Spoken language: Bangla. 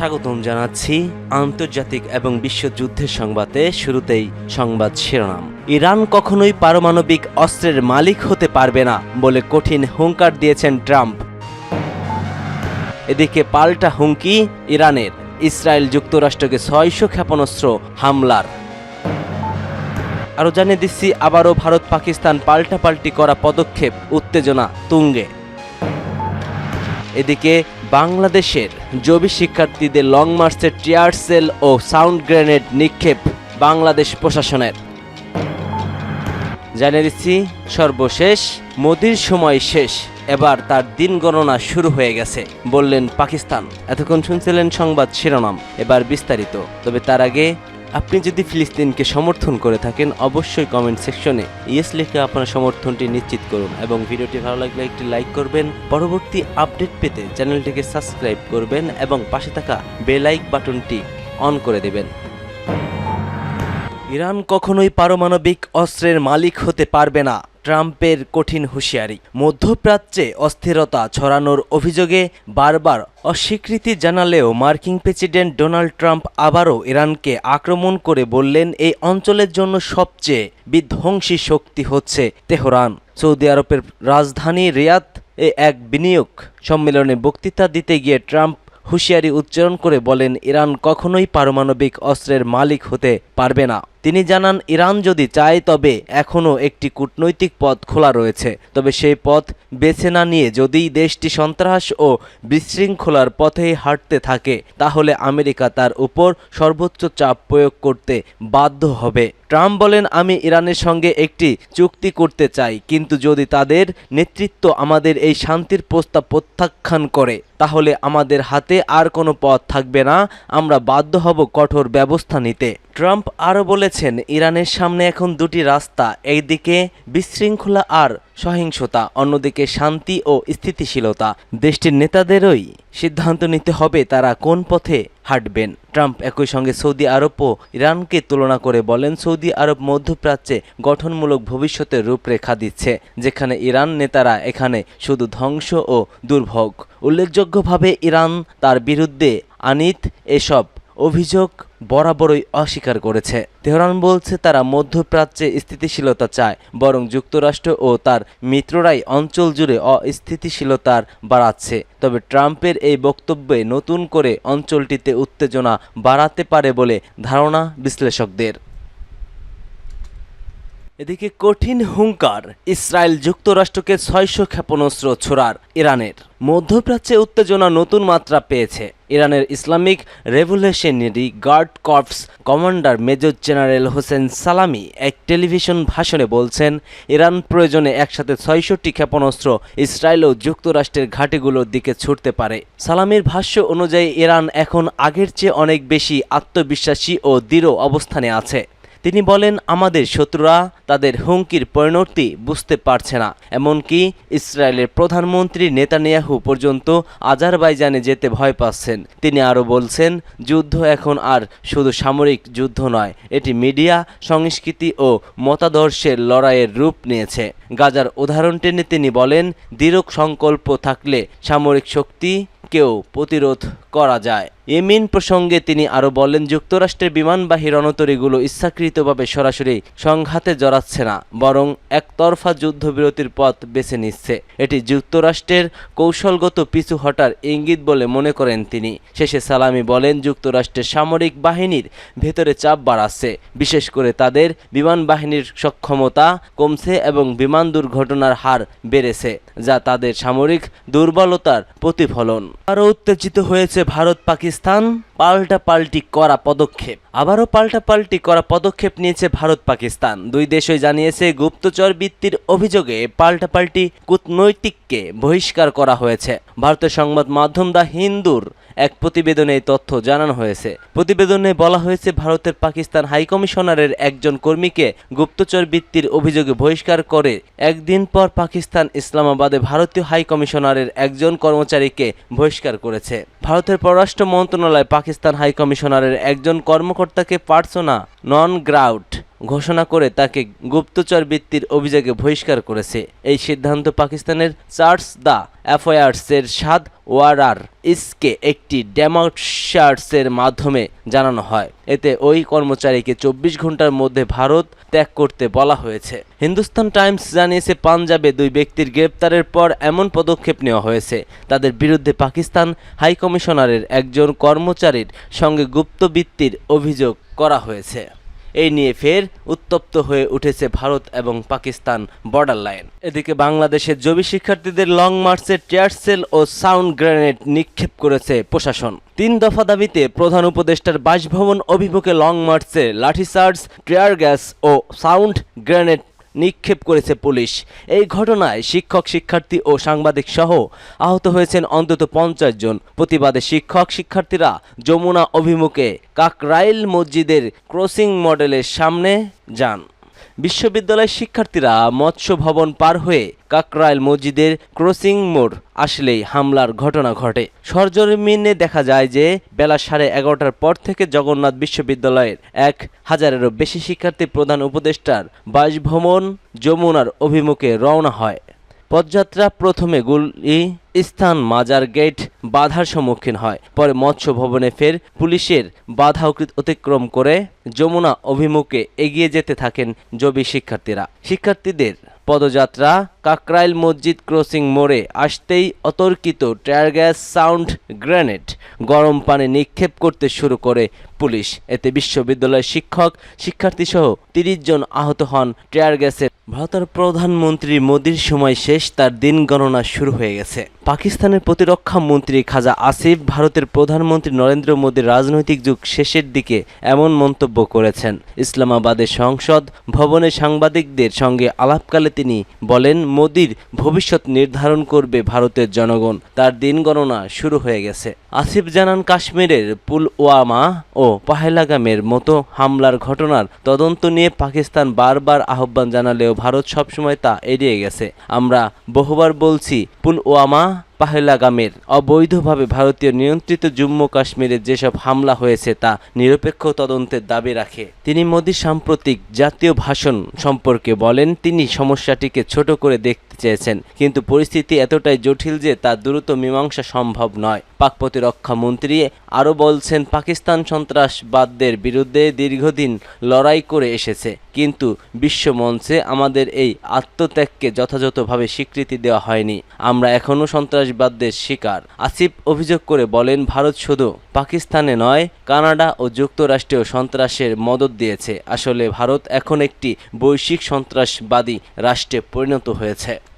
স্বাগতম জানাচ্ছি আন্তর্জাতিক এবং বিশ্বযুদ্ধের সংবাদে শুরুতেই সংবাদ শিরোনাম। ইরান কখনোই পারমাণবিক অস্ত্রের মালিক হতে পারবে না বলে কঠিন হুঙ্কার দিয়েছেন ট্রাম্প। এদিকে পাল্টা হুমকি ইরানের। ইসরায়েল যুক্তরাষ্ট্রকে ছয়শো ক্ষেপণাস্ত্র হামলার। আরও জানিয়ে দিচ্ছি, আবারও ভারত পাকিস্তান পাল্টাপাল্টি করা পদক্ষেপ, উত্তেজনা তুঙ্গে। এদিকে বাংলাদেশের জবি শিক্ষার্থীদের লং মার্চের টিয়ার সেল ও সাউন্ড গ্রেনেড নিক্ষেপ বাংলাদেশ প্রশাসনের। জানিয়ে দিচ্ছি, সর্বশেষ, মোদির সময় শেষ, এবার তার দিন গণনা শুরু হয়ে গেছে, বললেন পাকিস্তান। এতক্ষণ শুনছিলেন সংবাদ শিরোনাম, এবার বিস্তারিত। তবে তার আগে আপনি যদি ফিলিস্তিনকে সমর্থন করে থাকেন, অবশ্যই কমেন্ট সেকশনে ইয়েস লিখে আপনার সমর্থনটি নিশ্চিত করুন এবং ভিডিওটি ভালো লাগলে একটি লাইক করবেন। পরবর্তী আপডেট পেতে চ্যানেলটিকে সাবস্ক্রাইব করবেন এবং পাশে থাকা বেলাইক বাটনটি অন করে দেবেন। ইরান কখনোই পারমাণবিক অস্ত্রের মালিক হতে পারবে না। ট্রাম্পের কঠিন হুঁশিয়ারি। মধ্যপ্রাচ্যে অস্থিরতা ছড়ানোর অভিযোগে বারবার অস্বীকৃতি জানালেও মার্কিন প্রেসিডেন্ট ডোনাল্ড ট্রাম্প আবারও ইরানকে আক্রমণ করে বললেন, এই অঞ্চলের জন্য সবচেয়ে বিধ্বংসী শক্তি হচ্ছে তেহরান। সৌদি আরবের রাজধানী রিয়াদ এ এক বিনিয়োগ সম্মেলনে বক্তৃতা দিতে গিয়ে ট্রাম্প হুঁশিয়ারি উচ্চারণ করে বলেন, ইরান কখনোই পারমাণবিক অস্ত্রের মালিক হতে পারবে না। তিনি জানান, ইরান যদি চায়, তবে এখনও একটি কূটনৈতিক পথ খোলা রয়েছে। তবে সেই পথ বেছে না নিয়ে যদি দেশটি সন্ত্রাস ও বিশৃঙ্খলার পথেই হাঁটতে থাকে, তাহলে আমেরিকা তার উপর সর্বোচ্চ চাপ প্রয়োগ করতে বাধ্য হবে। ট্রাম্প বলেন, আমি ইরানের সঙ্গে একটি চুক্তি করতে চাই, কিন্তু যদি তাদের নেতৃত্ব আমাদের এই শান্তির প্রস্তাব প্রত্যাখ্যান করে, তাহলে আমাদের হাতে আর কোনো পথ থাকবে না। আমরা বাধ্য হব কঠোর ব্যবস্থা নিতে। ট্রাম্প আরও বলেছেন, ইরানের সামনে এখন দুটি রাস্তা একদিকে বিশৃঙ্খলা আর সহিংসতা, অন্যদিকে শান্তি ও স্থিতিশীলতা। দেশটির নেতাদেরই সিদ্ধান্ত নিতে হবে তারা কোন পথে হাঁটবেন। ট্রাম্প একই সঙ্গে সৌদি আরবও ইরানকে তুলনা করে বলেন, সৌদি আরব মধ্যপ্রাচ্যে গঠনমূলক ভবিষ্যতের রূপরেখা দিচ্ছে, যেখানে ইরান নেতারা এখানে শুধু ধ্বংস ও দুর্ভোগ। উল্লেখযোগ্যভাবে ইরান তার বিরুদ্ধে আনিত এসব অভিযোগ বরাবরই অস্বীকার করেছে। তেহরান বলছে তারা মধ্যপ্রাচ্যে স্থিতিশীলতা চায়, বরং যুক্তরাষ্ট্র ও তার মিত্ররাই অঞ্চল জুড়ে অস্থিতিশীলতার বাড়াচ্ছে। তবে ট্রাম্পের এই বক্তব্যে নতুন করে অঞ্চলটিতে উত্তেজনা বাড়াতে পারে বলে ধারণা বিশ্লেষকদের। এদিকে কঠিন হুঙ্কার, ইসরায়েল যুক্তরাষ্ট্রকে ছয়শো ক্ষেপণাস্ত্র ছোড়ার ইরানের। মধ্যপ্রাচ্যে উত্তেজনা নতুন মাত্রা পেয়েছে। ইরানের Islamic revolutionary guard corps commander major general Hossein Salami এক টেলিভিশন ভাষণে বলছেন, ইরান প্রয়োজনে একসাথে ছয়ষট্টি ক্ষেপণাস্ত্র ইসরায়েল ও যুক্তরাষ্ট্রের ঘাঁটিগুলোর দিকে ছুটতে পারে। সালামির ভাষ্য অনুযায়ী, ইরান এখন আগের চেয়ে অনেক বেশি আত্মবিশ্বাসী ও দৃঢ় অবস্থানে আছে। তিনি বলেন, আমাদের শত্রুরা তাদের হুমকির পরিণতি বুঝতে পারছে না। এমনকি ইসরায়েলের প্রধানমন্ত্রী নেতানিয়াহু পর্যন্ত আজারবাইজানে যেতে ভয় পাচ্ছেন। তিনি আরও বলছেন, যুদ্ধ এখন আর শুধু সামরিক যুদ্ধ নয়, এটি মিডিয়া, সংস্কৃতি ও মতাদর্শের লড়াইয়ের রূপ নিয়েছে। গাজার উদাহরণ টেনে তিনি বলেন, দৃঢ় সংকল্প থাকলে সামরিক শক্তি কেউ প্রতিরোধ করা যায়। এমিন প্রসঙ্গে তিনি আরও বলেন, যুক্তরাষ্ট্রের বিমানবাহী রণতরীগুলো ইচ্ছাকৃতভাবে সরাসরি সংঘাতে জড়াচ্ছে না, বরং একতরফা যুদ্ধবিরতির পথ বেছে নিচ্ছে। এটি যুক্তরাষ্ট্রের কৌশলগত পিছু হটার ইঙ্গিত বলে মনে করেন তিনি। শেষে সালামি বলেন, যুক্তরাষ্ট্রের সামরিক বাহিনীর ভেতরে চাপ বাড়াচ্ছে, বিশেষ করে তাদের বিমান বাহিনীর সক্ষমতা কমছে এবং বিমান দুর্ঘটনার হার বেড়েছে, যা তাদের সামরিক দুর্বলতার প্রতিফলন। আরও উত্তেজিত হয়েছে ভারত পাকিস্তান পাল্টা পাল্টি করা পদক্ষেপ। আবারও পাল্টা পাল্টি করা পদক্ষেপ নিয়েছে ভারত পাকিস্তান। দুই দেশই জানিয়েছে গুপ্তচর বৃত্তির অভিযোগে পাল্টা পাল্টি কূটনৈতিককে বহিষ্কার করা হয়েছে। ভারতের সংবাদ মাধ্যম দ্য হিন্দুর এক প্রতিবেদনে এই তথ্য জানানো হয়েছে। প্রতিবেদনে বলা হয়েছে, ভারতের পাকিস্তান হাইকমিশনারের একজন কর্মীকে গুপ্তচর বৃত্তির অভিযোগে বহিষ্কার করে একদিন পর পাকিস্তান ইসলামাবাদে ভারতীয় হাইকমিশনারের একজন কর্মচারীকে বহিষ্কার করেছে। ভারতের পররাষ্ট্র মন্ত্রণালয় পাকিস্তান হাইকমিশনারের একজন কর্মকর্তাকে পার্সোনা নন গ্রাউট ঘোষণা করে তাকে গুপ্তচর বৃত্তির অভিযোগে বহিষ্কার করেছে। এই সিদ্ধান্ত পাকিস্তানের চার্চ দ্য অ্যাফয়ার্সের সাত ওয়ারার ইসকে একটি ডেমোসার্সের মাধ্যমে জানানো হয়। এতে ওই কর্মচারীকে চব্বিশ ঘণ্টার মধ্যে ভারত ত্যাগ করতে বলা হয়েছে। হিন্দুস্তান টাইমস জানিয়েছে, পাঞ্জাবে দুই ব্যক্তির গ্রেপ্তারের পর এমন পদক্ষেপ নেওয়া হয়েছে। তাদের বিরুদ্ধে পাকিস্তান হাইকমিশনারের একজন কর্মচারীর সঙ্গে গুপ্তবৃত্তির অভিযোগ করা হয়েছে। এই নিয়ে ফের উত্তপ্ত হয়ে উঠেছে ভারত এবং পাকিস্তান বর্ডার লাইন এদিকে বাংলাদেশের জবি শিক্ষার্থীদের লং মার্চে টিয়ার সেল ও সাউন্ড গ্রেনেড নিক্ষেপ করেছে প্রশাসন। তিন দফা দাবিতে প্রধান উপদেষ্টার বাসভবন অভিমুখে লং মার্চে লাঠিচার্জ টিয়ার গ্যাস ও সাউন্ড গ্রেনেড নিক্ষেপ করেছে পুলিশ। এই ঘটনায় শিক্ষক, শিক্ষার্থী ও সাংবাদিক সহ আহত হয়েছেন অন্তত পঞ্চাশ জন। প্রতিবাদে শিক্ষক, শিক্ষার্থীরা যমুনা অভিমুখে কাকরাইল মসজিদের ক্রসিং মডেলের সামনে যান। বিশ্ববিদ্যালয়ের শিক্ষার্থীরা মৎস্য ভবন পার হয়ে কাকরাইল মসজিদের ক্রসিং মোড় আসলেই হামলার ঘটনা ঘটে। সরজমিনে দেখা যায় যে বেলা সাড়ে এগারোটার পর থেকে জগন্নাথ বিশ্ববিদ্যালয়ের এক হাজারেরও বেশি শিক্ষার্থী প্রধান উপদেষ্টার বাসভবন যমুনার অভিমুখে রওনা হয়। পদযাত্রা প্রথমে গুলি স্থান মাজার গেট বাধার সম্মুখীন হয়। পরে মৎস্য ভবনে ফের পুলিশের বাধা অতিক্রম করে যমুনা অভিমুখে এগিয়ে যেতে থাকেন জবি শিক্ষার্থীরা। শিক্ষার্থীদের পদযাত্রা কাকরাইল মসজিদ ক্রসিং মোড়ে আসতেই অতর্কিত টায়ার গ্যাস সাউন্ড গ্রেনেড গরম পানি নিক্ষেপ করতে শুরু করে পুলিশ। এতে বিশ্ববিদ্যালয়ের শিক্ষক, শিক্ষার্থীসহ তিরিশ জন আহত হন। টায়ার গ্যাসের ভারতের প্রধানমন্ত্রী মোদির সময় শেষ তার দিন গণনা শুরু হয়ে গেছে। পাকিস্তানের প্রতিরক্ষা মন্ত্রী খাজা আসিফ ভারতের প্রধানমন্ত্রী নরেন্দ্র মোদীর রাজনৈতিক যুগ শেষের দিকে এমন মন্তব্য করেছেন। ইসলামাবাদের সংসদ ভবনে সাংবাদিকদের সঙ্গে আলাপকালে তিনি বলেন, মোদির ভবিষ্যৎ নির্ধারণ করবে ভারতের জনগণ। তার দিন গণনা শুরু হয়ে গেছে। আসিফ জানান, কাশ্মীরের পুলওয়ামা ও পাহেলাগামের মতো হামলার ঘটনার তদন্ত নিয়ে পাকিস্তান বারবার আহ্বান জানালেও ভারত সবসময় তা এড়িয়ে গেছে। আমরা বহুবার বলছি, পুলওয়ামা А? পাহেলাগামের অবৈধভাবে ভারতীয় নিয়ন্ত্রিত জম্মু কাশ্মীরে যেসব হামলা হয়েছে তা নিরপেক্ষ তদন্তের দাবি রাখে। তিনি মোদী সাম্প্রতিক জাতীয় ভাষণ সম্পর্কে বলেন, তিনি সমস্যাটিকে ছোট করে দেখতে চেয়েছেন, কিন্তু পরিস্থিতি এতটাই জটিল যে তা দ্রুত মীমাংসা সম্ভব নয়। পাক প্রতিরক্ষা মন্ত্রী আরও বলছেন, পাকিস্তান সন্ত্রাসবাদদের বিরুদ্ধে দীর্ঘদিন লড়াই করে এসেছে, কিন্তু বিশ্ব মঞ্চে আমাদের এই আত্মত্যাগকে যথাযথভাবে স্বীকৃতি দেওয়া হয়নি। আমরা এখনও সন্ত্রাসবাদদের শিকার। আসিফ অভিযোগ করে বলেন, ভারত শুধু পাকিস্তানে নয়, কানাডা ও যুক্তরাষ্ট্রেও সন্ত্রাসের মদত দিয়েছে। আসলে ভারত এখন একটি বৈশ্বিক সন্ত্রাসবাদী রাষ্ট্রে পরিণত হয়েছে।